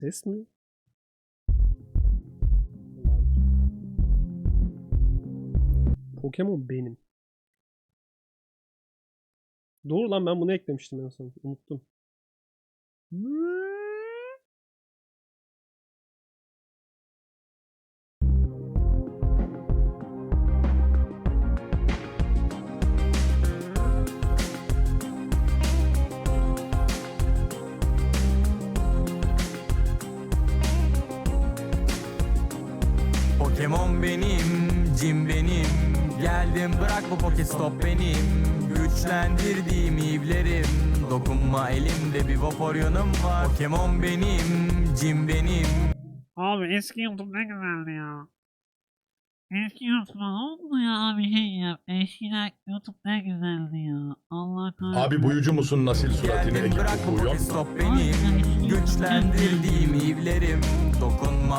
Ses mi? Pokemon benim. Doğru lan ben bunu eklemiştim en son. Unuttum. Pokemon benim, Jim benim Geldim bırak bu Pokestop benim Güçlendirdiğim ivlerim Dokunma elimde bir Vaporeon'um var Pokemon benim, Jim benim Abi eski YouTube ne güzeldi ya. Eski YouTube'a ne oldu ya bir şey yap. Eskiden YouTube ne güzeldi ya. Allah kahretsin. Abi buyucu musun nasil suratını Geldim ekip bırak bu okuyor? Pokestop benim Güçlendirdiğim ivlerim Dokunma